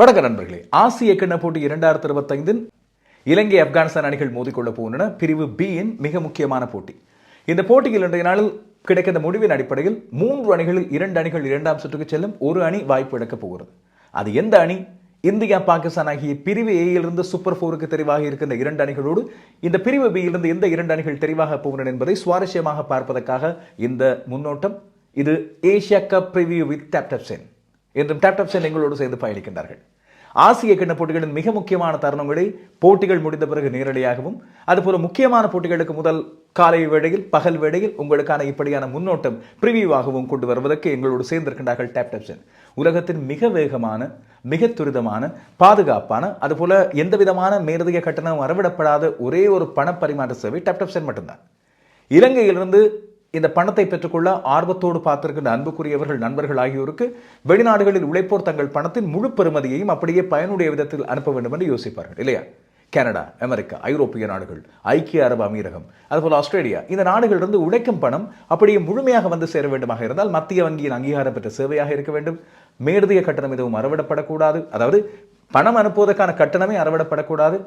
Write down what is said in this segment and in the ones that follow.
வணக்க நண்பர்களே ஆசிய கிண்ண போட்டி இரண்டாயிரத்தி இருபத்தைந்தின் இலங்கை ஆப்கானிஸ்தான் அணிகள் மோதிக்கொள்ள போகின்றன. பிரிவு பியின் மிக முக்கியமான போட்டி. இந்த போட்டியில் இன்றைய நாளில் கிடைக்கின்ற முடிவின் அடிப்படையில் மூன்று அணிகளில் இரண்டு அணிகள் இரண்டாம் சுற்றுக்கு செல்லும் ஒரு அணி வாய்ப்பு இழக்கப் போகிறது. அது எந்த அணி? இந்தியா பாகிஸ்தான் ஆகிய பிரிவு ஏயிலிருந்து சூப்பர் ஃபோருக்கு தெரிவாக இருக்கின்ற இரண்டு அணிகளோடு இந்த பிரிவு பியிலிருந்து எந்த இரண்டு அணிகள் தெரிவாக போகின்றன என்பதை சுவாரஸ்யமாக பார்ப்பதற்காக இந்த முன்னோட்டம். இது ஏசியா கப் பிரிவியூ வித் டேப்டப்சென் என்றும் டேப்டப் சென் எங்களோடு சேர்ந்து பயணிக்கின்றார்கள். ஆசிய கிண்ண போட்டிகளின் மிக முக்கியமான தருணங்களை போட்டிகள் முடிந்த பிறகு நேரடியாகவும் அதுபோல முக்கியமான போட்டிகளுக்கு முதல் காலை வேளையில் பகல் வேளையில் உங்களுக்கான இப்படியான முன்னோட்டம் பிரிவியூவாகவும் கொண்டு வருவதற்கு எங்களோடு சேர்ந்திருக்கின்றார்கள் டேப்டப்சன் உலகத்தின் மிக வேகமான மிக துரிதமான பாதுகாப்பான அதுபோல எந்த விதமான மேலதிக கட்டணம் வரவிடப்படாத ஒரே ஒரு பண பரிமாற்ற சேவை டேப்டப்சன் மட்டும்தான். இலங்கையிலிருந்து இந்த பணத்தை பெற்றுக்கொள்ள ஆர்வத்தோடு பார்த்திருக்கின்ற அன்புக்குரியவர்கள் நண்பர்கள் ஆகியோருக்கு வெளிநாடுகளில் உழைப்போர் தங்கள் பணத்தின் முழு பெறுமதியையும் அப்படியே பயனுடைய விதத்தில் அனுப்ப வேண்டும் என்று யோசிப்பார்கள் இல்லையா? கனடா அமெரிக்கா ஐரோப்பிய நாடுகள் ஐக்கிய அரபு அமீரகம் அதுபோல் ஆஸ்திரேலியா இந்த நாடுகளிலிருந்து உழைக்கும் பணம் அப்படியே முழுமையாக வந்து சேர வேண்டுமாக இருந்தால் மத்திய வங்கியின் அங்கீகாரம் பெற்ற சேவையாக இருக்க வேண்டும். மேலதிக கட்டணம் எதுவும் அறவிடப்படக்கூடாது. அதாவது பணம் அனுப்புவதற்கான கட்டணமே அறவிடப்படக்கூடாது.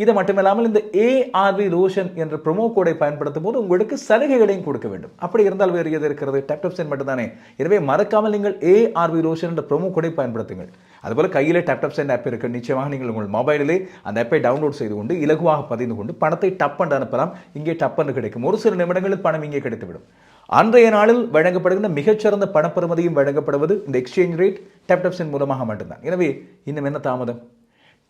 இது மட்டுமில்லாமல் இந்த ஏஆர்வி ரோஷன் என்ற ப்ரொமோ கோடை பயன்படுத்தும் போது உங்களுக்கு சலுகைகளையும் கொடுக்க வேண்டும். அப்படி இருந்தால் வேறு எது இருக்கிறது? டேப்டப்சன் மட்டும்தானே. எனவே மறக்காமல் நீங்கள் ஏஆர்வி ரோஷன் என்ற ப்ரொமோ கோடை பயன்படுத்துங்கள். கையில் டப்டப்ஸ் டேப்டப்சன் ஆப் இருக்கு. நிச்சயமாக நீங்கள் உங்கள் மொபைலிலே அந்த ஆப்பை டவுன்லோட் செய்து கொண்டு இலகுவாக பதிந்து கொண்டு பணத்தை டப் அண்ட் அனுப்பலாம். இங்கே டப் என்று கிடைக்கும். ஒரு சில நிமிடங்களில் பணம் இங்கே கிடைத்துவிடும். அன்றைய நாளில் வழங்கப்படுகின்ற மிகச்சிறந்த பணப்பெறுமதியும் வழங்கப்படுவது இந்த எக்ஸ்சேஞ்ச் ரேட் டேப்டப்சன் மூலமாக மட்டும்தான். எனவே இன்னும் என்ன தாமதம்?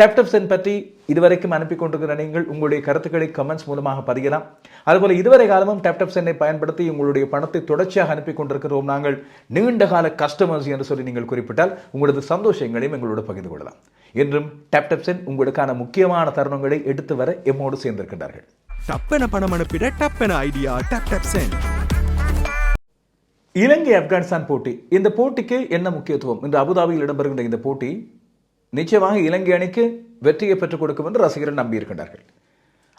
டெப்டப்சன் பற்றி இதுவரைக்கும் அனுப்பி கொண்டிருக்கிற நீங்கள் உங்களுடைய கருத்துக்களை கமெண்ட்ஸ் மூலமாக பதியலாம். அதுபோல இதுவரை காலமும் டெப்டப்சனை பயன்படுத்தி உங்களுடைய பணத்தை தொடர்ச்சியாக அனுப்பி கொண்டிருக்கிறோம் நாங்கள். நீண்ட கால கஸ்டமர்ஸ் என்று சொல்லி நீங்கள் குறிப்பிட்டால் உங்களது சந்தோஷங்களையும் எங்களோடு பகிர்ந்து கொள்ளலாம். என்றும் டெப்டப்சன் உங்களுக்கான முக்கியமான தருணங்களை எடுத்து வர எம்மோடு சேர்ந்திருக்கின்றார்கள். டப்பென பணம் அனுப்பிட டப்பென ஐடியா டப் டப் இலங்கை ஆப்கானிஸ்தான் போட்டி. இந்த போட்டிக்கு என்ன முக்கியத்துவம்? இன்று அபுதாபியில் இடம்பெறுகின்ற இந்த போட்டி நிச்சயமாக இலங்கை அணிக்கு வெற்றியை பெற்றுக் கொடுக்கும் என்று ரசிகர்கள் நம்பியிருக்கின்றார்கள்.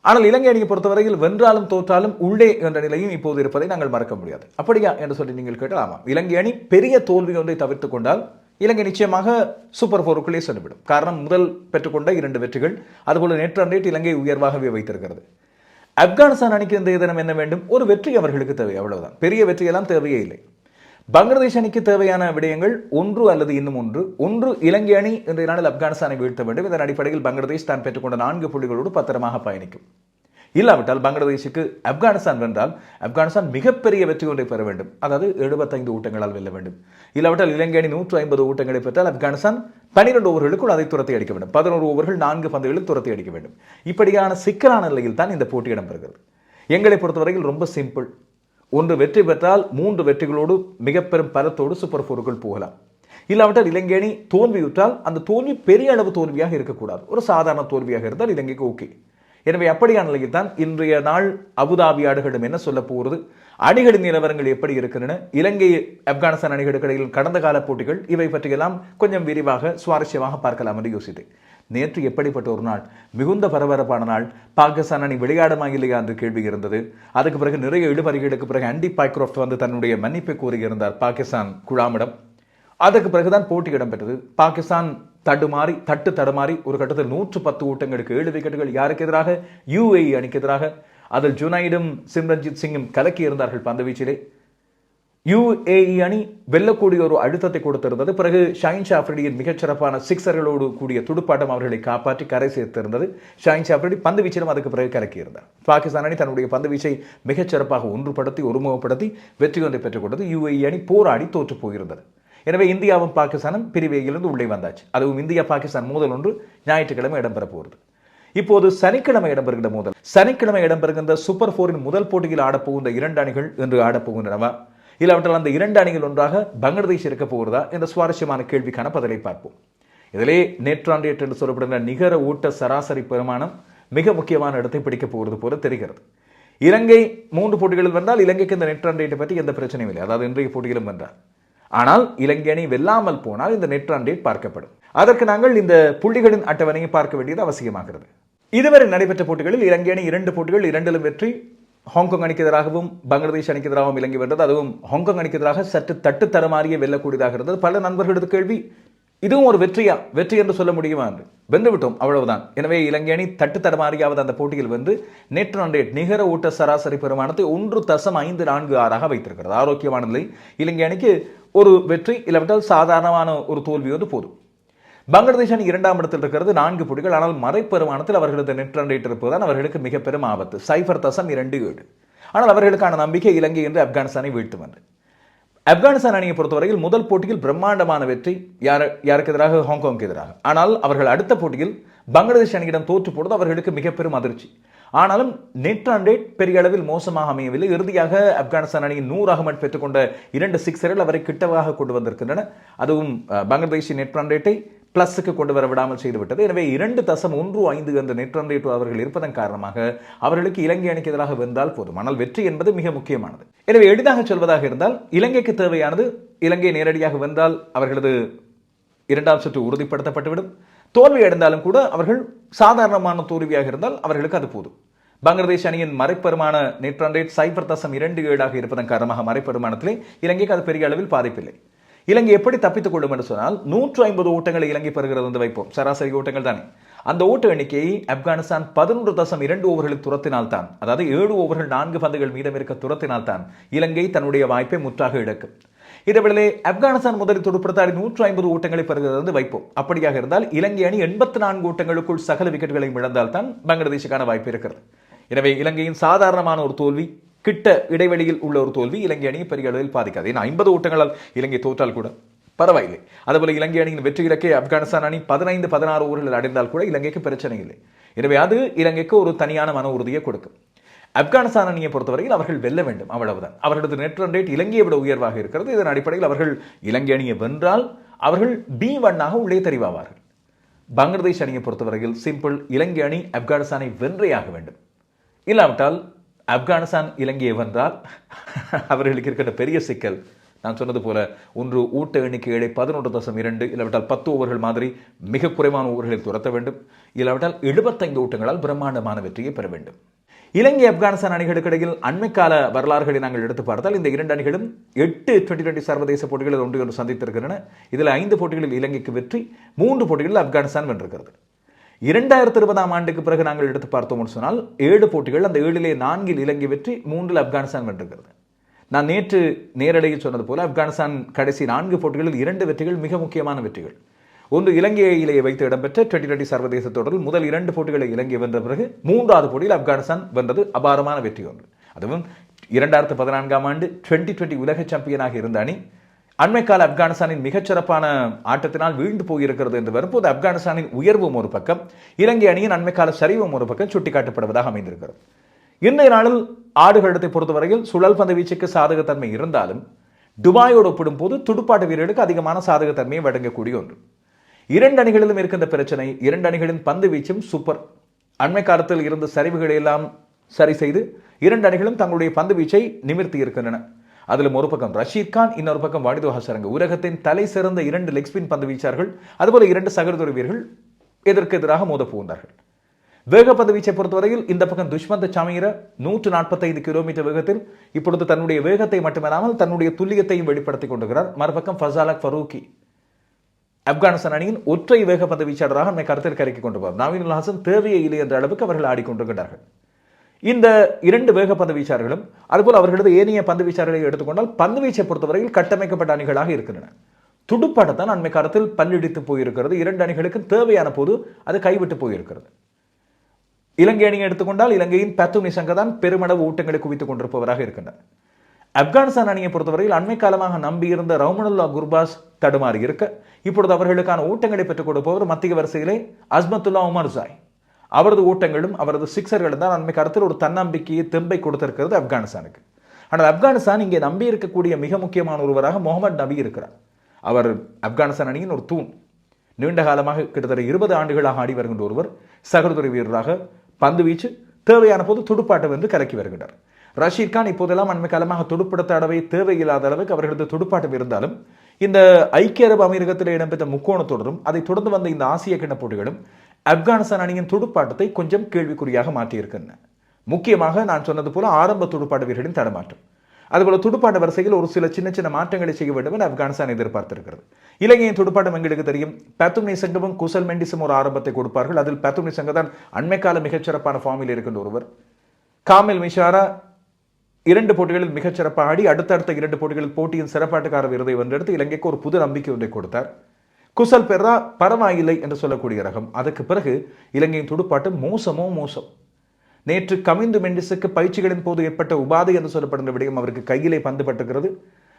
ஆனால் இலங்கை அணியை பொறுத்தவரையில் வென்றாலும் தோற்றாலும் உள்ளே என்ற நிலையும் இப்போது இருப்பதை நாங்கள் மறக்க முடியாது. அப்படியா என்று சொல்லி நீங்கள் கேட்டால் ஆமாம். இலங்கை அணி பெரிய தோல்வி ஒன்றை தவிர்த்து கொண்டால் இலங்கை நிச்சயமாக சூப்பர் போருக்குள்ளே சென்றுவிடும். காரணம் முதல் பெற்றுக்கொண்ட இரண்டு வெற்றிகள். அதுபோல நேற்று அன்றேட்டு இலங்கை உயர்வாகவே வைத்திருக்கிறது. ஆப்கானிஸ்தான் அணிக்கு இந்த தினம் என்ன வேண்டும்? ஒரு வெற்றி அவர்களுக்கு தேவை அவ்வளவுதான். பெரிய வெற்றியெல்லாம் தேவையே இல்லை. பங்களாதேஷ் அணிக்கு தேவையான விடயங்கள் ஒன்று அல்லது இன்னும் ஒன்று. ஒன்று இலங்கை அணி இன்றைய நாளில் ஆப்கானிஸ்தானை வீழ்த்த வேண்டும். இதன் அடிப்படையில் பங்களாதேஷ் தான் பெற்றுக்கொண்ட நான்கு புள்ளிகளோடு பத்திரமாக பயணிக்கும். இல்லாவிட்டால் பங்களாதேஷுக்கு ஆப்கானிஸ்தான் வென்றால் ஆப்கானிஸ்தான் மிகப்பெரிய வெற்றி ஒன்றை பெற வேண்டும். அதாவது எழுபத்தைந்து ஊட்டங்களால் வெல்ல வேண்டும். இல்லாவிட்டால் இலங்கை அணி நூற்று ஐம்பது ஊட்டங்களை பெற்றால் ஆப்கானிஸ்தான் பன்னிரெண்டு ஓவர்களுக்குள் அதை துரத்தி அடிக்க வேண்டும். பதினோரு ஓவர்கள் நான்கு பந்துகளில் துரத்தி அடிக்க வேண்டும். இப்படியான சிக்கலான நிலையில் தான் இந்த போட்டி இடம்பெறுகிறது. எங்களை பொறுத்தவரையில் ரொம்ப சிம்பிள். ஒன்று வெற்றி பெற்றால் மூன்று வெற்றிகளோடு மிக பெரும் பலத்தோடு சூப்பர் ஃபோருக்குள் போகலாம். இல்லாவிட்டால் இலங்கை அணி தோல்வியுற்றால் அந்த தோல்வி பெரிய அளவு தோல்வியாக இருக்கக்கூடாது. ஒரு சாதாரண தோல்வியாக இருந்தால் இலங்கைக்கு ஓகே எனவே அப்படியான நிலையில் தான் இன்றைய நாள் அபுதாபி ஆடுகளிடம் என்ன சொல்ல போகிறது? அணிகளின் நிலவரங்கள் எப்படி இருக்கின்றன? இலங்கை ஆப்கானிஸ்தான் அணிகளுக்கு இடையில் கடந்த கால போட்டிகள் இவை பற்றியெல்லாம் கொஞ்சம் விரிவாக சுவாரஸ்யமாக பார்க்கலாம் என்று யோசித்தேன். நேற்று எப்படிப்பட்ட ஒரு நாள்? மிகுந்த பரபரப்பான நாள். பாகிஸ்தான் அணி விளையாடுமா இல்லையா என்று கேள்வி இருந்தது. அதுக்கு பிறகு நிறைய இழுபறிகளுக்கு பிறகு ஆண்டி பாய்க்ராஃப்ட் வந்து தன்னுடைய மன்னிப்பை கூறியிருந்தார் பாகிஸ்தான் குழாமிடம். அதற்கு பிறகுதான் போட்டி இடம்பெற்றது. பாகிஸ்தான் தடுமாறி தட்டு தடுமாறி ஒரு கட்டத்தில் நூற்று பத்து ஊட்டங்களுக்கு ஏழு விக்கெட்டுகள் யாருக்கு எதிராக? யுஏஇ அணிக்கு எதிராக. அதில் ஜுனைடும் சிம்ரன்ஜித் சிங்கும் கலக்கி இருந்தார்கள் பந்து வீச்சிலே. யுஏஇ அணி வெல்லக்கூடிய ஒரு அழுத்தத்தை கொடுத்திருந்தது. பிறகு ஷாயின் ஷாஃப்ரிடியின் மிகச்சிறப்பான சிக்ஸர்களோடு கூடிய துடுப்பாட்டம் அவர்களை காப்பாற்றி கரை சேர்த்திருந்தது. ஷாயின் ஷாஃப்ரிடி பந்து வீச்சிலும் அதுக்கு பிறகு கலக்கியிருந்தார். பாகிஸ்தான் அணி தன்னுடைய பந்து வீச்சை மிகச்சிறப்பாக ஒன்றுபடுத்தி ஒருமுகப்படுத்தி வெற்றி ஒன்றை பெற்றுக் கொண்டது யுஏஇ அணி போராடி தோற்று போயிருந்தது. எனவே இந்தியாவும் பாகிஸ்தானும் பிரிவையிலிருந்து உள்ளே வந்தாச்சு. அதுவும் இந்தியா பாகிஸ்தான் மோதல் ஒன்று ஞாயிற்றுக்கிழமை இடம்பெற போகிறது. இப்போது சனிக்கிழமை இடம்பெறுகின்ற மோதல். சனிக்கிழமை இடம்பெறுகின்ற சூப்பர் ஃபோரின் முதல் போட்டியில் ஆடப்போகின்ற இரண்டு அணிகள் இன்று ஆடப்போகின்றனவா இல்லாவிட்டால் அந்த இரண்டு அணிகள் ஒன்றாக பங்களாதேஷ் இருக்க போகிறதா? என்ற சுவாரஸ்யமான கேள்விக்கான பதிலை பார்ப்போம். இதிலே நேற்றாண்டேட் என்று சொல்லப்படுகிற நிகர ஊட்ட சராசரி பெருமானம் மிக முக்கியமான இடத்தை பிடிக்கப் போகிறது போல தெரிகிறது. இலங்கை மூன்று போட்டிகளில் வந்தால் இலங்கைக்கு இந்த நெட்ராண்டேட்டை பற்றி எந்த பிரச்சனையும் இல்லை. அதாவது இன்றைய போட்டியிலும் வென்றார் ஆனால் இலங்கை அணி வெல்லாமல் போனால் இந்த நெட்ராண்டேட் பார்க்கப்படும். அதற்கு நாங்கள் இந்த புள்ளிகளின் அட்டவணையை பார்க்க வேண்டியது அவசியமாகிறது. இதுவரை நடைபெற்ற போட்டிகளில் இலங்கை அணி இரண்டு போட்டிகள் இரண்டிலும் வெற்றி ஹாங்காங் அணிக்கு எதிராகவும் பங்களாதேஷ் அணிக்கு எதிராகவும் இலங்கை வென்றது. அதுவும் ஹாங்காங் அணிக்கு எதிராக சற்று தட்டு தரமாறிய வெல்லக்கூடியதாக இருந்தது. பல நண்பர்களது கேள்வி இதுவும் ஒரு வெற்றியா? வெற்றி என்று சொல்ல முடியுமா? என்று. வென்றுவிட்டோம் அவ்வளவுதான். எனவே இலங்கை அணி தட்டு தரமாறியாவது அந்த போட்டியில் வென்று நேற்று அன்றைய நிகர ஊட்ட சராசரி பெருமானத்தை ஒன்று தசம் ஐந்து நான்கு ஆறாக வைத்திருக்கிறது. ஆரோக்கியமான நிலை. இலங்கை அணிக்கு ஒரு வெற்றி இல்லாவிட்டால் சாதாரணமான ஒரு தோல்வி வந்து போதும். பங்களாதேஷ் அணி இரண்டாம் இடத்தில் இருக்கிறது நான்கு புள்ளிகள். ஆனால் மறைப்பெருமானத்தில் அவர்களது நெட் ரன் ரேட் இருப்பதுதான் அவர்களுக்கு மிக பெரும் ஆபத்து. சைபர் தசம் இரண்டு ஏழு. ஆனால் அவர்களுக்கான நம்பிக்கை இலங்கை என்று ஆப்கானிஸ்தானை வீழ்த்தும் என்று ஆப்கானிஸ்தான் அணியை பொறுத்தவரையில் முதல் போட்டியில் பிரம்மாண்டமான வெற்றி யார் யாருக்கு எதிராக? ஹாங்காங்க்கு எதிராக. ஆனால் அவர்கள் அடுத்த போட்டியில் பங்களாதேஷ் அணியிடம் தோற்று போடுவது அவர்களுக்கு மிக பெரும் அதிர்ச்சி. ஆனாலும் நெட் ரன் ரேட் பெரிய அளவில் மோசமாக அமையவில்லை. இறுதியாக ஆப்கானிஸ்தான் அணியின் நூறு அகமட் பெற்றுக்கொண்ட இரண்டு சிக்ஸர்கள் அவரை கிட்டவாக கொண்டு வந்திருக்கின்றன. அதுவும் பங்களாதேஷின் நெட் ரன் ரேட்டை பிளஸுக்கு கொண்டு வர விடாமல் செய்துவிட்டது. எனவே இரண்டு தசம் ஒன்று ஐந்து என்ற நெட் ரன் ரேட் அவர்கள் இருப்பதன் காரணமாக அவர்களுக்கு இலங்கை அணிக்கு எதிராக வென்றால் போதும். ஆனால் வெற்றி என்பது மிக முக்கியமானது. எனவே எளிதாக சொல்வதாக இருந்தால் இலங்கைக்கு தேவையானது இலங்கை நேரடியாக வென்றால் அவர்களது இரண்டாம் சுற்று உறுதிப்படுத்தப்பட்டுவிடும். தோல்வி அடைந்தாலும் கூட அவர்கள் சாதாரணமான தோல்வியாக இருந்தால் அவர்களுக்கு அது போதும். பங்களாதேஷ் அணியின் மறைப்பெருமான நெட் ரன் ரேட் சைபர் தசம் இரண்டு ஏழாக இருப்பதன் காரணமாக மறைப்பெருமானத்திலே இலங்கைக்கு அது பெரிய அளவில் பாதிப்பில்லை. இலங்கை எப்படி தப்பித்துக் கொள்ளும் என்று சொன்னால் நூற்று ஐம்பது ஓட்டங்களை இலங்கை பெறுகிறது என்று வைப்போம். சராசரி ஓட்டங்கள் தானே. அந்த ஓட்ட எண்ணிக்கையை ஆப்கானிஸ்தான் பதினொன்று தசம் இரண்டு ஓவர்களில் துரத்தினால் தான் அதாவது ஏழு ஓவர்கள் நான்கு பந்துகள் மீதம் இருக்க துரத்தினால் தான் இலங்கை தன்னுடைய வாய்ப்பை முற்றாக இழக்கும். இதேவேளை ஆப்கானிஸ்தான் முதலில் துடுப்படுத்தாடி நூற்று ஐம்பது ஓட்டங்களை பெறுகிறது வந்து வைப்போம். அப்படியாக இருந்தால் இலங்கை அணி எண்பத்தி நான்கு ஓட்டங்களுக்குள் சகல விக்கெட்டுகளையும் இழந்தால் தான் பங்களாதேஷுக்கான வாய்ப்பு இருக்கிறது. எனவே இலங்கையின் சாதாரணமான ஒரு தோல்வி கிட்ட இடைவெளியில் உள்ள ஒரு தோல்வி இலங்கை அணியை பெரிய அளவில் பாதிக்காது. ஏன்னா ஐம்பது ஓட்டங்களால் இலங்கை தோற்றால் கூட பரவாயில்லை. அதுபோல இலங்கை அணியின் வெற்றி இலக்கை ஆப்கானிஸ்தான் அணி பதினைந்து பதினாறு ஓவர்களில் அடைந்தால் கூட இலங்கைக்கு பிரச்சனை இல்லை. எனவே அது இலங்கைக்கு ஒரு தனியான மன உறுதியை கொடுக்கும். ஆப்கானிஸ்தான் அணியை பொறுத்தவரையில் அவர்கள் வெல்ல வேண்டும் அவ்வளவுதான். அவர்களது நெட் ரன் ரேட் இலங்கையை விட உயர்வாக இருக்கிறது. இதன் அடிப்படையில் அவர்கள் இலங்கை அணியை வென்றால் அவர்கள் பி வண்ணாக உள்ளே தெரிவாவார்கள். பங்களாதேஷ் அணியை பொறுத்தவரையில் சிம்பிள் இலங்கை அணி ஆப்கானிஸ்தானை வென்றேயாக வேண்டும். இல்லாவிட்டால் ஆப்கானிஸ்தான் இலங்கையை வென்றால் அவர்களுக்கு இருக்கின்ற பெரிய சிக்கல். நான் சொன்னது போல ஒன்று ஊட்ட எண்ணிக்கைகளை பதினொன்று தசம் இரண்டு இல்லாவிட்டால் பத்து ஓவர்கள் மாதிரி மிக குறைவான ஓவர்களை துரத்த வேண்டும். இல்லாவிட்டால் எழுபத்தைந்து ஊட்டங்களால் பிரம்மாண்டமான வெற்றியை பெற வேண்டும். இலங்கை ஆப்கானிஸ்தான் அணிகளுக்கு இடையில் அண்மைக்கால வரலாறுகளை நாங்கள் எடுத்து பார்த்தால் இந்த இரண்டு அணிகளும் எட்டு டுவெண்டி டுவெண்டி சர்வதேச போட்டிகளில் ஒன்று ஒன்று சந்தித்திருக்கின்றன. இதில் ஐந்து போட்டிகளில் இலங்கைக்கு வெற்றி மூன்று போட்டிகளில் ஆப்கானிஸ்தான் வென்றிருக்கிறது. இரண்டாயிரத்தி இருபதாம் ஆண்டுக்கு பிறகு நாங்கள் எடுத்து பார்த்தோம்னு சொன்னால் ஏழு போட்டிகள் அந்த ஏழிலே நான்கில் இலங்கை வெற்றி மூன்றில் ஆப்கானிஸ்தான் வென்றிருக்கிறது. நான் நேற்று நேரடியில் சொன்னது போல ஆப்கானிஸ்தான் கடைசி நான்கு போட்டிகளில் இரண்டு வெற்றிகள் மிக முக்கியமான வெற்றிகள். ஒன்று இலங்கையிலேயே வைத்து இடம்பெற்ற டுவெண்டி டுவெண்டி சர்வதேச தொடரில் முதல் இரண்டு போட்டிகளை இலங்கை வென்ற பிறகு மூன்றாவது போட்டியில் ஆப்கானிஸ்தான் வென்றது. அபாரமான வெற்றி ஒன்று. அதுவும் இரண்டாயிரத்து பதினான்காம் ஆண்டு டுவெண்ட்டி டுவெண்ட்டி உலக சாம்பியனாக இருந்த அணி அண்மைக்கால ஆப்கானிஸ்தானின் மிகச்சிறப்பான ஆட்டத்தினால் வீழ்ந்து போயிருக்கிறது என்று வரும்போது ஆப்கானிஸ்தானின் உயர்வும் ஒரு பக்கம் இலங்கை அணியின் அண்மைக்கால சரிவும் ஒரு பக்கம் சுட்டிக்காட்டப்படுவதாக அமைந்திருக்கிறது. இன்றைய நாளில் ஆடுகளத்தை பொறுத்தவரையில் சுழல் பந்து வீச்சுக்கு சாதகத்தன்மை இருந்தாலும் துபாயோடு ஒப்பிடும்போது துடுப்பாட்ட வீரர்களுக்கு அதிகமான சாதகத்தன்மையை வழங்கக்கூடிய ஒன்று. இரண்டு அணிகளிலும் இருக்கின்ற பிரச்சனை இரண்டு அணிகளின் பந்து வீச்சும் சூப்பர். அண்மை காலத்தில் இருந்த சரிவுகளை எல்லாம் சரி செய்து இரண்டு அணிகளும் தங்களுடைய பந்து வீச்சை நிமிர்த்தி இருக்கின்றன. அதிலும் ஒரு பக்கம் ரஷீத் கான் இன்னொரு பக்கம் வாடிது ஹசரங்க. உலகத்தின் தலை சிறந்த இரண்டு லெக் ஸ்பின் பந்து வீச்சார்கள். அதுபோல இரண்டு சகோதர வீரர்கள் எதற்கு எதிராக மோத புகுந்தார்கள். வேகப்பந்து வீச்சை பொறுத்தவரையில் இந்த பக்கம் துஷ்மந்த சமீர நூற்று நாற்பத்தைந்து கிலோமீட்டர் வேகத்தில் இப்பொழுது தன்னுடைய வேகத்தை மட்டுமல்லாமல் தன்னுடைய துல்லியத்தையும் வெளிப்படுத்திக் கொண்டுகிறார் மறுபக்கம் ஃபசாலக் ஃபரூக்கி. ஆப்கானிஸ்தான் அணியின் ஒற்றை வேகப்பந்து வீச்சாளராக நம்மை கருத்தில் கரைக்கி கொண்டு போவார். நவீன் ஹாசன் தேவையே இல்லை என்ற அளவுக்கு அவர்கள் ஆடிக்கொண்டிருக்கிறார்கள். இந்த இரண்டு வேகப்பந்து வீச்சார்களும் அதுபோல் அவர்களது ஏனைய பந்து வீச்சார்களை எடுத்துக்கொண்டால் பந்து வீச்சை பொறுத்தவரையில் கட்டமைக்கப்பட்ட அணிகளாக இருக்கின்றன. துடுப்பாட்டத்தான் அண்மை காலத்தில் பல்லிடித்து போயிருக்கிறது. இரண்டு அணிகளுக்கு தேவையான போது அது கைவிட்டு போயிருக்கிறது. இலங்கை அணியை எடுத்துக்கொண்டால் இலங்கையின் பத்து நிசங்க தான் பெருமளவு ஊட்டங்களை குவித்துக் கொண்டிருப்பவராக இருக்கின்றனர் ஆப்கானிஸ்தான் அணியை பொறுத்தவரையில் அண்மை காலமாக நம்பியிருந்த ரவுமனுல்லா குர்பாஸ் தடுமாறி இருக்க இப்பொழுது அவர்களுக்கான ஊட்டங்களை பெற்றுக் கொடுப்பவர் மத்திய வரிசையிலே அஸ்மத்துல்லா உமர் ஜாய் அவரது ஊட்டங்களும் அவரது சிக்ஸர்களும் தான் அண்மை கருத்தில் ஒரு தன்னம்பிக்கையை தெம்பை கொடுத்திருக்கிறது ஆப்கானிஸ்தானுக்கு. ஆனால் ஆப்கானிஸ்தான் இங்கே நம்பி இருக்கக்கூடிய மிக முக்கியமான ஒருவராக முகமது நபி இருக்கிறார். அவர் ஆப்கானிஸ்தான் அணியின் ஒரு தூண். நீண்ட காலமாக கிட்டத்தட்ட இருபது ஆண்டுகளாக ஆடி வருகின்ற ஒருவர் சகோதரி வீரராக பந்து வீச்சு தேவையான போது துடுப்பாட்டம் என்று கலக்கி வருகின்றார். ரஷீத் கான் இப்போதெல்லாம் அண்மை காலமாக துடுப்படுத்த அடவை தேவையில்லாத அளவுக்கு அவர்களது துடுப்பாட்டம் இருந்தாலும் இந்த ஐக்கிய அரபு அமீரகத்தில் இடம்பெற்ற முக்கோண தொடரும் அதை தொடர்ந்து வந்த இந்த ஆசிய கிண்ண போட்டிகளும் ஆப்கானிஸ்தான் அணியின் துடுப்பாட்டத்தை கொஞ்சம் கேள்விக்குறியாக மாற்றியிருக்கின்றன முக்கியமாக நான் சொன்னது போல ஆரம்ப துடுப்பாட்ட வீரர்களின் தடமாற்றம். அதுபோல துடுப்பாட்ட வரிசையில் ஒரு சில சின்ன சின்ன மாற்றங்களை செய்ய வேண்டும் என ஆப்கானிஸ்தான் எதிர்பார்த்திருக்கிறது. இலங்கையின் துடுப்பாட்டம் எங்களுக்கு தெரியும். பேத்தும் சங்கமும் குசல் மெண்டிசும் ஒரு ஆரம்பத்தை கொடுப்பார்கள். அதில் பேத்தும் சங்கம் தான் அண்மைக்கால மிகச்சிறப்பான ஃபார்மில் இருக்கின்ற ஒருவர். காமில் மிஷாரா இரண்டு போட்டிகளில் மிகச்சிறப்பாக ஆடி அடுத்தடுத்த இரண்டு போட்டிகளில் போட்டியின் சிறப்பாட்டுக்கார விருதை வென்றெடுத்து இலங்கைக்கு ஒரு புது நம்பிக்கை ஒன்றை கொடுத்தார். குசல் பெர்ரா பரவாயில்லை என்று சொல்லக்கூடிய ரகம். அதற்கு பிறகு இலங்கையின் துடுப்பாட்டம் மோசமோ மோசம். நேற்று கமிந்து மெண்டிஸுக்கு பயிற்சிகளின் போது ஏற்பட்ட உபாதை என்று சொல்லப்படுகிற விடயம் அவருக்கு கையிலே பந்து பட்டுகிறது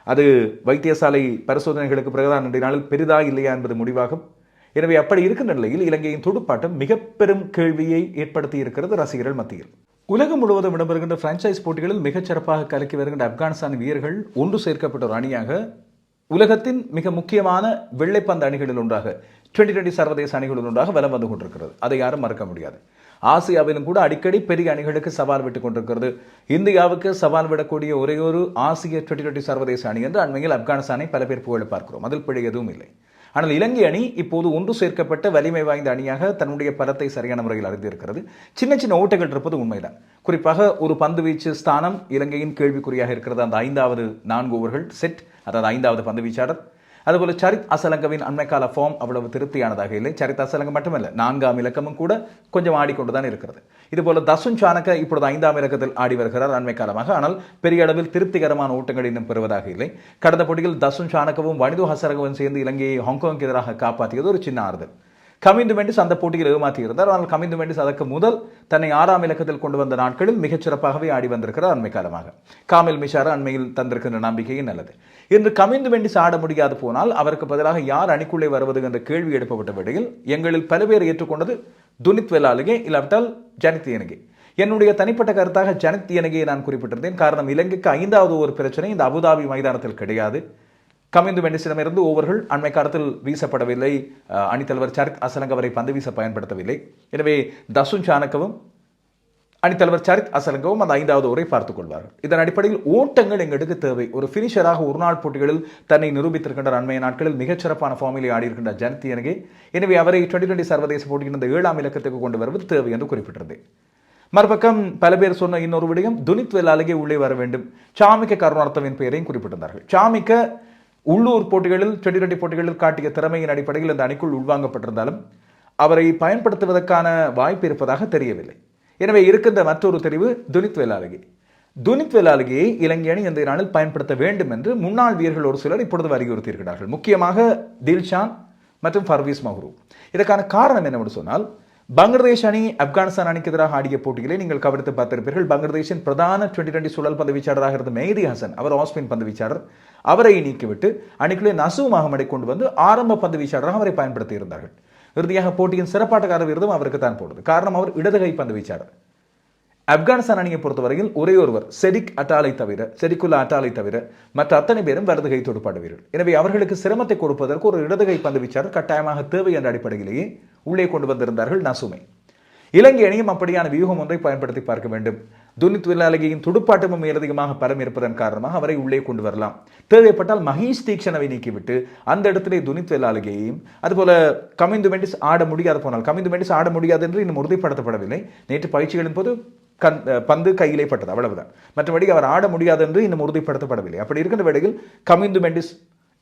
அது வைத்தியசாலை பரிசோதனைகளுக்கு பிறகுதான் இன்றைய நாளில் பெரிதா இல்லையா என்பது முடிவாகும். எனவே அப்படி இருக்கின்ற நிலையில் இலங்கையின் துடுப்பாட்டம் மிக பெரும் கேள்வியை ஏற்படுத்தி இருக்கிறது ரசிகர்கள் மத்தியில். உலகம் முழுவதும் இடம்பெறுகின்ற பிரான்ச்சைஸ் போட்டிகளில் மிகச் சிறப்பாக கலக்கி வருகின்ற ஆப்கானிஸ்தான் வீரர்கள் ஒன்று சேர்க்கப்பட்ட ஒரு அணியாக உலகத்தின் மிக முக்கியமான வெள்ளைப்பந்து அணிகளில் ஒன்றாக டுவெண்டி டுவெண்டி சர்வதேச அணிகளில் ஒன்றாக வலம் வந்து கொண்டிருக்கிறது. அதை யாரும் மறக்க முடியாது. ஆசியாவிலும் கூட அடிக்கடி பெரிய அணிகளுக்கு சவால் விட்டுக் கொண்டிருக்கிறது. இந்தியாவுக்கு சவால் விடக்கூடிய ஒரே ஒரு ஆசிய டுவெண்டி டுவெண்டி சர்வதேச அணி என்று அண்மையில் ஆப்கானிஸ்தானை பல பேர் புகழ பார்க்கிறோம். அதில் பிழை எதுவும் இல்லை. ஆனால் இலங்கை அணி இப்போது ஒன்று சேர்க்கப்பட்ட வலிமை வாய்ந்த அணியாக தன்னுடைய பலத்தை சரியான முறையில் அறிந்திருக்கிறது. சின்ன சின்ன ஓட்டங்கள் இருப்பது உண்மைதான். குறிப்பாக ஒரு பந்து வீச்சு ஸ்தானம் இலங்கையின் கேள்விக்குறியாக இருக்கிறது. அந்த ஐந்தாவது நான்கு ஓவர்கள் செட் அதாவது ஐந்தாவது பந்து வீச்சாளர் அதுபோல சரித் அசலங்கவின் அண்மைக்கால ஃபார்ம் அவ்வளவு திருப்தியானதாக இல்லை. சரித் அசலங்கம் மட்டுமல்ல நான்காம் இலக்கமும் கூட கொஞ்சம் ஆடிக்கொண்டுதான் இருக்கிறது. இதுபோல தசுன் சானக இப்பொழுது ஐந்தாம் இலக்கத்தில் ஆடி வருகிறார் அண்மை காலமாக. ஆனால் பெரிய அளவில் திருப்திகரமான ஓட்டங்கள் இன்னும் பெறுவதாக இல்லை. கடந்த போட்டியில் தசுன் சானகவும் வனிது ஹசரகவும் சேர்ந்து இலங்கையை ஹாங்காங்க்கு எதிராக காப்பாற்றியது ஒரு சின்ன ஆறுதல். கமிந்து மெண்டிஸ் அந்த போட்டியில் ஏமாற்றியிருந்தார். ஆனால் கமிந்து மெண்டிஸ் அதற்கு முதல் தன்னை ஆறாம் இலக்கத்தில் கொண்டு வந்த நாட்களில் மிகச் சிறப்பாகவே ஆடி வந்திருக்கிறார் அண்மை காலமாக. காமில் மிஷாரா அண்மையில் தந்திருக்கின்ற நம்பிக்கையும் நல்லது. இன்று கமிந்து மெண்டிஸ் ஆட முடியாது போனால் அவருக்கு பதிலாக யார் அணிக்குள்ளே வருவது என்ற கேள்வி எழுப்பப்பட்ட வேளையில் எங்களில் பல பேர் ஏற்றுக்கொண்டது துனித் வெலாலுகே இல்லாவிட்டால் ஜனித் எனகே என்னுடைய தனிப்பட்ட கருத்தாக ஜனித் எனகையை நான் குறிப்பிட்டிருந்தேன். காரணம் இலங்கைக்கு ஐந்தாவது ஒரு பிரச்சனை இந்த அபுதாபி மைதானத்தில் கிடையாது. கமிந்து வெண்டிஸிடமிருந்து ஓவர்கள் அண்மை காலத்தில் வீசப்படவில்லை அணித்தலைவர் சரித் அசலங்க அவரை பந்து வீச பயன்படுத்தவில்லை. எனவே தசுன் சானக்கவும் அணித்தலைவர் சரித் அசலங்கவும் அந்த ஐந்தாவது ஓவரை பார்த்துக் கொள்வார்கள். இதன் அடிப்படையில் ஓட்டங்கள் எங்களுக்கு தேவை. ஒரு ஃபினிஷராக ஒரு நாள் போட்டிகளில் தன்னை நிரூபித்திருக்கின்ற அண்மைய நாட்களில் மிகச்சிறப்பான ஃபார்மிலே ஆடியிருக்கின்ற ஜனதி எனகே எனவே அவரை டுவெண்டி டுவெண்டி சர்வதேச போட்டியின் இந்த ஏழாம் இலக்கத்துக்கு கொண்டு வருவது தேவை என்று குறிப்பிட்டிருந்தேன். மறுபக்கம் பல பேர் சொன்ன இன்னொரு விடயம் துனித் வெல்லாலேயே உள்ளே வர வேண்டும். சாமிக்க கருணார்த்தவின் பெயரையும் குறிப்பிட்டிருந்தார்கள். சாமிக்க உள்ளூர் போட்டிகளில் டுவெண்டி டுவெண்டி போட்டிகளில் காட்டிய திறமையின் அடிப்படையில் இந்த அணிக்குள் உள்வாங்கப்பட்டிருந்தாலும் அவரை பயன்படுத்துவதற்கான வாய்ப்பு இருப்பதாக தெரியவில்லை. எனவே இருக்கின்ற மற்றொரு தெரிவு துனித் வெல்லாலகே துனித் வெல்லாலகியை இலங்கை அணி இந்த நாளில் பயன்படுத்த வேண்டும் என்று முன்னாள் வீரர்கள் ஒரு சிலர் இப்பொழுது வலியுறுத்தியிருக்கிறார்கள் முக்கியமாக தில்ஷான் மற்றும் ஃபர்வீஸ் மஹ்ரூ. இதற்கான காரணம் என்னவென்று சொன்னால் பங்களாதேஷ் அணி ஆப்கானிஸ்தான் அணிக்கு எதிராக ஆடிய போட்டிகளை நீங்கள் கவனித்து பார்த்திருப்பீர்கள். பங்களாதேஷின் பிரதான டுவெண்டி டுவெண்டி சுழல் பந்து வீச்சாளராக இருந்த மேதி ஹசன் அவர் ஆஸ்பின் பந்து வீச்சாளர் அவரை நீக்கிவிட்டு அணிக்குள்ளே நசூ மஹமடை கொண்டு வந்து ஆரம்ப பந்து வீச்சாளராக அவரை பயன்படுத்தி இருந்தார்கள் இறுதியாக போட்டியின் சிறப்பாட்டக்கார விருதும் அவருக்கு தான் போடுது காரணம் அவர் இடதுகை பந்து வீச்சாளர். ஆப்கானிஸ்தான் அணியை பொறுத்தவரையில் ஒரே ஒருவர் செடிக் அட்டாலை தவிர செடிக்குள்ள அட்டாலை தவிர மற்ற அத்தனை பேரும் வலதுகை தொடுப்பாடு வீரர்கள் எனவே அவர்களுக்கு சிரமத்தை கொடுப்பதற்கு ஒரு இடதுகை பந்து வீச்சாளர் கட்டாயமாக தேவை என்ற அடிப்படையிலேயே உள்ளே கொண்டு வந்திருந்தார்கள் நசுமை. இலங்கை அணியும் அப்படியான வியூகம் ஒன்றை பயன்படுத்தி பார்க்க வேண்டும். துனித் தொழிலாளியின் துடுப்பாட்டமும் மேலதிகமாக பலம் இருப்பதன் காரணமாக அவரை உள்ளே கொண்டு வரலாம். தேவைப்பட்டால் மகேஷ் தீக்ஷணவை நீக்கிவிட்டு அந்த இடத்திலே துனித் வெல்லாலகையையும் அதுபோல கமிந்து மெண்டிஸ் ஆட முடியாது போனால் கமிந்து மெண்டிஸ் ஆட முடியாது என்று இன்னும் உறுதிப்படுத்தப்படவில்லை. நேற்று பயிற்சிகளின் போது கண் பந்து கையிலே பட்டது அவ்வளவுதான். மற்றபடி அவர் ஆட முடியாது என்று இன்னும் உறுதிப்படுத்தப்படவில்லை. அப்படி இருக்கின்ற வேளையில் கமிந்து மெண்டிஸ்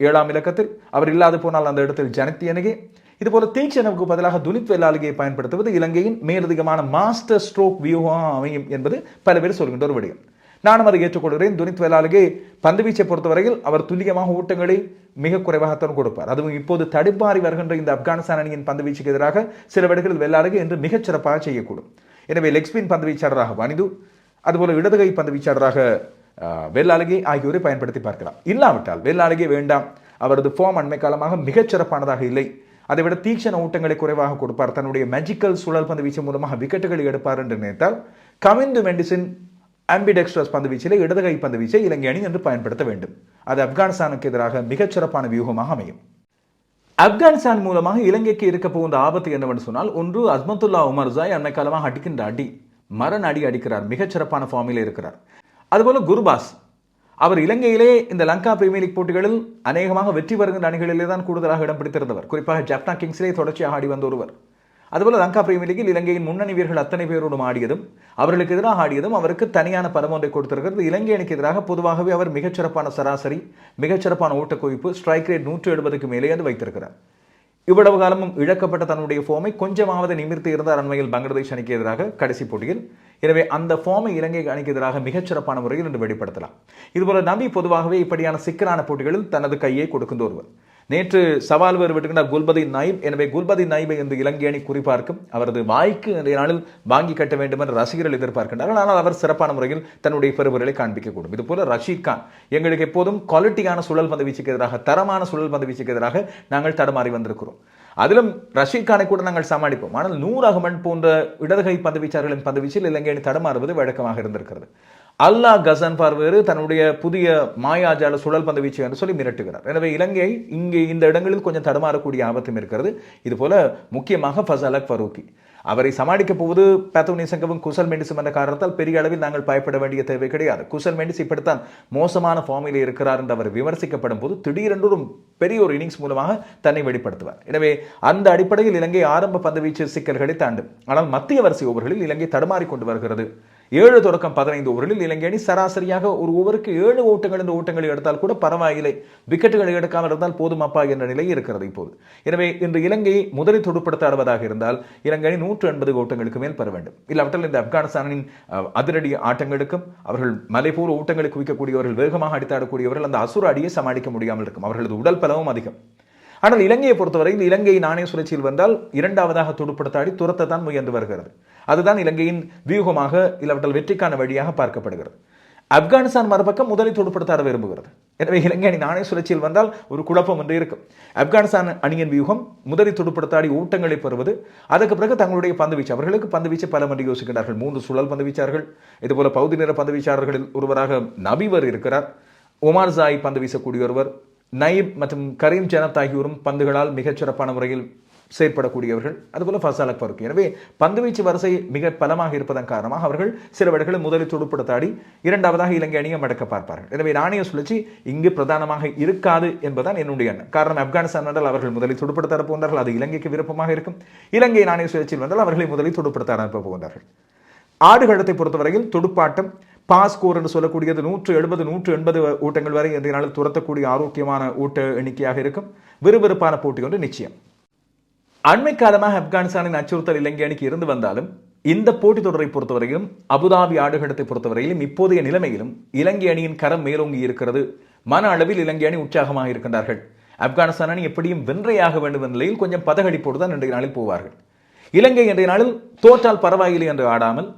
ஏழாம் இலக்கத்தில் அவர் இல்லாது போனால் அந்த இடத்தில் ஜனத்தியனகே இதுபோல தீக்ஷணவுக்கு பதிலாக துனித் வெல்லாலிகையை பயன்படுத்துவது இலங்கையின் மேலதிகமான மாஸ்டர் ஸ்ட்ரோக் வியூகம் அமையும் என்பது பல பேர் சொல்கின்ற ஒரு விடயம். நானும் அதை ஏற்றுக்கொள்கிறேன். துனித் வெல்லாலிகை பந்து வீச்சை பொறுத்தவரையில் அவர் துல்லியமாக ஊட்டங்களை மிக குறைவாகத்தான் கொடுப்பார். அதுவும் இப்போது தடுப்பாறி வருகின்ற இந்த ஆப்கானிஸ்தான் அணியின் பந்து வீச்சுக்கு எதிராக சில வேடுகளில் வெல்லாலிகை என்று மிகச் சிறப்பாக செய்யக்கூடும். எனவே லெக் ஸ்பின் பந்து வீச்சாளராக வனிது அதுபோல இடதுகை பந்து வீச்சாளராக அஹ், ஆகியோரை பயன்படுத்தி பார்க்கலாம். இல்லாவிட்டால் வெல்லாலகை வேண்டாம். அவரது ஃபார்ம் அண்மை காலமாக மிகச் சிறப்பானதாக இல்லை. அதை விட ஊட்டங்களை குறைவாக கொடுப்பார். தன்னுடைய மேஜிக்கல் சுழல் பந்து வீச்சு மூலமாக விக்கெட்டுகளை எடுப்பார் என்று நினைத்தால் கவிந்து மெண்டிசின் ஆம்பிடெக்ஸ்ட்ரஸ் பந்து வீச்சிலே இடதுகை பந்து வீச்சை இலங்கை அணி என்று பயன்படுத்த வேண்டும். அது ஆப்கானிஸ்தானுக்கு எதிராக மிகச் சிறப்பான வியூகமாக அமையும். ஆப்கானிஸ்தான் மூலமாக இலங்கைக்கு இருக்க போகின்ற ஆபத்து என்னவென்று சொன்னால் ஒன்று அஸ்மத்துல்லா உமர் ஜாய் அண்மை காலமாக அடிக்கின்ற அடி மரண அடி அடிக்கிறார். மிகச்சிறப்பான ஃபார்மில் இருக்கிறார். அதுபோல குருபாஸ் அவர் இலங்கையிலே இந்த லங்கா பிரீமியர் லீக் போட்டிகளில் அநேகமாக வெற்றி வருகின்ற அணிகளிலே தான் கூடுதலாக இடம் பிடித்திருந்தவர். குறிப்பாக ஜப்னா கிங்ஸிலே தொடர்ச்சியாக ஆடி வந்த ஒருவர். அதுபோல் லங்கா பிரீமியர் லீகில் இலங்கையின் முன்னணி வீரர்கள் அத்தனை பேரோடும் ஆடியதும் அவர்களுக்கு எதிராக ஆடியதும் அவருக்கு தனியான பதம் ஒன்றை கொடுத்திருக்கிறது. இலங்கை அணிக்கு எதிராக பொதுவாகவே அவர் மிகச்சிறப்பான சராசரி மிகச்சிறப்பான ஓட்டக்குவிப்பு ஸ்ட்ரைக் ரேட் நூற்று எழுபதுக்கு மேலே அது வைத்திருக்கிறார். இவ்வளவு காலமும் இழக்கப்பட்ட தன்னுடைய ஃபார்மை கொஞ்சமாவது நிமிர்த்தி இருந்தார் அண்மையில் பங்களாதேஷ் அணிக்கு எதிராக கடைசி போட்டியில். எனவே அந்த ஃபார்மை இலங்கை அணிக்கு எதிராக மிகச்சிறப்பான முறையில் இன்று வெளிப்படுத்தலாம். இதுபோல நபி பொதுவாகவே இப்படியான சிக்கலான போட்டிகளில் தனது கையை கொடுக்கின்ற ஒருவர். நேற்று சவால் வேறு விட்டுக்கின்ற குல்பதி நாயிப் எனவே குல்பதி நாயிபை என்று இலங்கை அணி குறிப்பார்க்கும் அவரது வாய்க்கு இன்றைய நாளில் வாங்கி கட்ட வேண்டும் என்று ரசிகர்கள் எதிர்பார்க்கின்றார்கள் ஆனால் அவர் சிறப்பான முறையில் தன்னுடைய பெருவர்களை காண்பிக்கக்கூடும் இதுபோல ரஷீத் கான் எங்களுக்கு எப்போதும் குவாலிட்டியான சுழல் பந்து வீச்சுக்கு எதிராக தரமான சுழல் பந்து வீச்சுக்கு எதிராக நாங்கள் தடுமாறி வந்திருக்கிறோம். அதிலும் ரஷீத் கானை கூட நாங்கள் சமாளிப்போம். ஆனால் நூர் அகமன் போன்ற இடதுகை பந்துவீச்சாளர்களின் பந்துவீச்சில் இலங்கை அணி தடுமாறுவது வழக்கமாக இருந்திருக்கிறது. அல்லாஹ் கசன் பார்வேறு தன்னுடைய புதிய மாயாஜால சுழல் பந்து வீச்சு என்று சொல்லி மிரட்டுகிறார். எனவே இலங்கை இங்கே இந்த இடங்களில் கொஞ்சம் தடுமாறக்கூடிய ஆபத்தும் இருக்கிறது. இதுபோல முக்கியமாக ஃபசலக் ஃபரூக்கி. அவரை சமாளிக்கப் போவது பேத்தோனி சங்கமும் குசல் மெண்டிஸும் என்ற காரணத்தால் பெரிய அளவில் நாங்கள் பயப்பட வேண்டிய தேவை கிடையாது. குசல் மெண்டிஸ் இப்படித்தான் மோசமான ஃபார்மில் இருக்கிறார் என்று அவர் விமர்சிக்கப்படும் போது திடீரென்று ஒரு பெரிய ஒரு இன்னிங்ஸ் மூலமாக தன்னை வெளிப்படுத்துவார். எனவே அந்த அடிப்படையில் இலங்கை ஆரம்ப பந்துவீச்சு சிக்கல்களை தாண்டும். ஆனால் மத்திய வரிசை ஓவர்களில் இலங்கை தடுமாறி கொண்டு வருகிறது. ஏழு தொடக்கம் பதினைந்து ஓவரில் இலங்கை அணி சராசரியாக ஒரு ஓவருக்கு ஏழு ஓட்டங்கள் இந்த ஓட்டங்களை எடுத்தால் கூட பரவாயில்லை. விக்கெட்டுகளை எடுக்காமல் இருந்தால் போதும் அப்பா என்ற நிலை இருக்கிறது இப்போது. எனவே இன்று இலங்கையை முதலில் தொடுப்படுத்த ஆடுவதாக இருந்தால் இலங்கை அணி நூற்று எண்பது ஓட்டங்களுக்கு மேல் பெற வேண்டும். இல்லாவிட்டால் இந்த ஆப்கானிஸ்தானின் அதிரடி ஆட்டங்களுக்கும் அவர்கள் மலைபோர் ஓட்டங்களை குவிக்கக்கூடியவர்கள் வேகமாக அடித்தாடக்கூடியவர்கள் அந்த அசுர அடியை சமாளிக்க முடியாமல் இருக்கும். அவர்களது உடல் பலவும் அதிகம். ஆனால் இலங்கையை பொறுத்தவரையில் இலங்கை நாணய சுழற்சியில் வந்தால் இரண்டாவதாக துடுப்படுத்தாடி துரத்தத்தான் முயன்று வருகிறது. அதுதான் இலங்கையின் வியூகமாக இல்லாவிட்டால் வெற்றிக்கான வழியாக பார்க்கப்படுகிறது. ஆப்கானிஸ்தான் மறுபக்கம் முதலில் துடுப்படுத்தாட விரும்புகிறது. எனவே இலங்கை அணி நாணய சுழற்சியில் வந்தால் ஒரு குழப்பம் ஒன்று இருக்கும். ஆப்கானிஸ்தான் அணியின் வியூகம் முதலில் துடுப்படுத்தாடி ஊட்டங்களை பெறுவது அதற்கு பிறகு தங்களுடைய பந்துவீச்சு அவர்களுக்கு பந்து வீச்சு பல மணி யோசிக்கிறார்கள். மூன்று சுழல் பந்துவீச்சார்கள் இதுபோல பகுதி நேர பந்துவீச்சாளர்களில் ஒருவராக நபிவர் இருக்கிறார். ஒமார் ஜாய் பந்து வீசக்கூடிய ஒருவர் நயிப் மற்றும் கரீம் ஜனத் ஆகியோரும் பந்துகளால் மிகச் சிறப்பான முறையில் செயற்படக்கூடியவர்கள். அதுபோல ஃபசாலக் ஃபருக் எனவே பந்துவீச்சு வரிசை மிக பலமாக இருப்பதன் காரணமாக அவர்கள் சில வேளைகளில் முதலில் துடுப்படுத்தாடி இரண்டாவதாக இலங்கை அணியை மடக்க பார்ப்பார்கள். எனவே நாணய சுழற்சி இங்கு பிரதானமாக இருக்காது என்பதுதான் என்னுடைய எண்ணம். காரணம் ஆப்கானிஸ்தான் வந்தால் அவர்கள் முதலில் துடுப்படுத்த போகிறார்கள் அது இலங்கைக்கு விருப்பமாக இருக்கும். இலங்கை நாணய சுழற்சியில் வந்தால் அவர்களை முதலில் துடுப்படுத்த அனுப்ப போகிறார்கள் ஆடுகளத்தை பொறுத்தவரையில் துடுப்பாட்டம் பாஸ் என்று சொல்லக்கூடியது நூற்று எழுபது நூற்று எண்பது ஓட்டங்கள் வரை இன்றைய நாளில் துரத்தக்கூடிய ஆரோக்கியமான ஓட்ட எண்ணிக்கையாக இருக்கும். விறுவிறுப்பான போட்டி ஒன்று நிச்சயம். அண்மை காலமாக ஆப்கானிஸ்தானின் அச்சுறுத்தல் இலங்கை அணிக்கு இருந்து வந்தாலும் இந்த போட்டித் தொடரை பொறுத்தவரையிலும் அபுதாபி ஆடுகளத்தை பொறுத்தவரையிலும் இப்போதைய நிலைமையிலும் இலங்கை அணியின் கரம் மேலோங்கி இருக்கிறது. மன அளவில் இலங்கை அணி உற்சாகமாக இருக்கின்றார்கள். ஆப்கானிஸ்தான் அணி எப்படியும் வென்றையாக வேண்டும் என்ற நிலையில் கொஞ்சம் பதகடிப்போடு தான் இன்றைய நாளில் போவார்கள். இலங்கை இன்றைய நாளில் தோற்றால் பரவாயில்லை என்று ஆடாமல்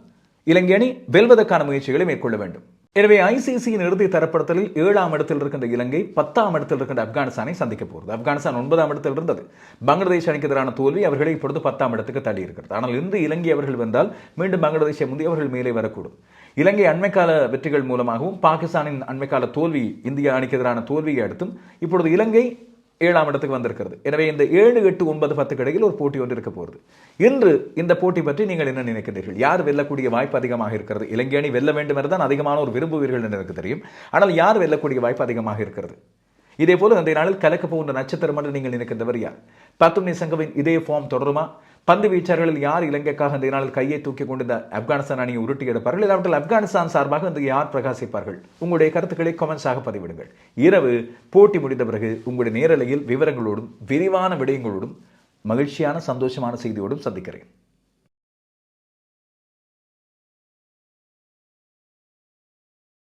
இலங்கை அணி வெல்வதற்கான முயற்சிகளை மேற்கொள்ள வேண்டும். எனவே ஐசிசியின் இறுதி தரப்படுத்தலில் ஏழாம் இடத்தில் இருக்கின்ற இலங்கை பத்தாம் இடத்தில் இருக்கின்ற ஆப்கானிஸ்தானை சந்திக்க போகிறது. ஆப்கானிஸ்தான் ஒன்பதாம் இடத்தில் இருந்தது. பங்களாதேஷ் அணிக்கு எதிரான தோல்வி அவர்களை இப்பொழுது பத்தாம் இடத்துக்கு தள்ளி இருக்கிறது ஆனால் இன்று இலங்கை அவர்கள் வந்தால் மீண்டும் பங்களாதேஷை முந்தைய அவர்கள் மேலே வரக்கூடும். இலங்கை அண்மைக்கால வெற்றிகள் மூலமாகவும் பாகிஸ்தானின் அண்மைக்கால தோல்வி இந்திய அணிக்கு எதிரான தோல்வியை அடுத்தும் இப்பொழுது இலங்கை ஏழாம் இடத்துக்கு வந்திருக்கிறது. எனவே இந்த ஏழு எட்டு ஒன்பது பத்துக்கு இடையில் ஒரு போட்டி ஒன்று இருக்க போகிறது இன்று இந்த போட்டி பற்றி நீங்கள் என்ன நினைக்கிறீர்கள்? யார் வெல்லக்கூடிய வாய்ப்பு அதிகமாக இருக்கிறது? இலங்கை அணி வெல்ல வேண்டும் என்று தான் அதிகமான ஒரு விரும்புவீர்கள் என்று எனக்கு தெரியும். ஆனால் யார் வெல்லக்கூடிய வாய்ப்பு அதிகமாக இருக்கிறது? இதே போல அந்த நாளில் கலக்க போகின்ற நட்சத்திரம் என்று நீங்கள் நினைக்கின்றவர் யார்? பத்துமணி சங்கவின் இதே ஃபார்ம் தொடருமா? பந்து வீச்சாளர்களில் யார் இலங்கைக்காக இந்த நாளில் கையை தூக்கி கொண்டு இந்த ஆப்கானிஸ்தான் அணியை உருட்டி எடுப்பார்கள்? இல்லாவிட்டால் ஆப்கானிஸ்தான் சார்பாக வந்து யார் பிரகாசிப்பார்கள்? உங்களுடைய கருத்துக்களை கமெண்ட்ஸாக பதிவிடுங்கள். இரவு போட்டி முடிந்த பிறகு உங்களுடைய நேரலையில் விவரங்களோடும் விரிவான விடயங்களோடும் மகிழ்ச்சியான சந்தோஷமான செய்தியோடும் சந்திக்கிறேன்.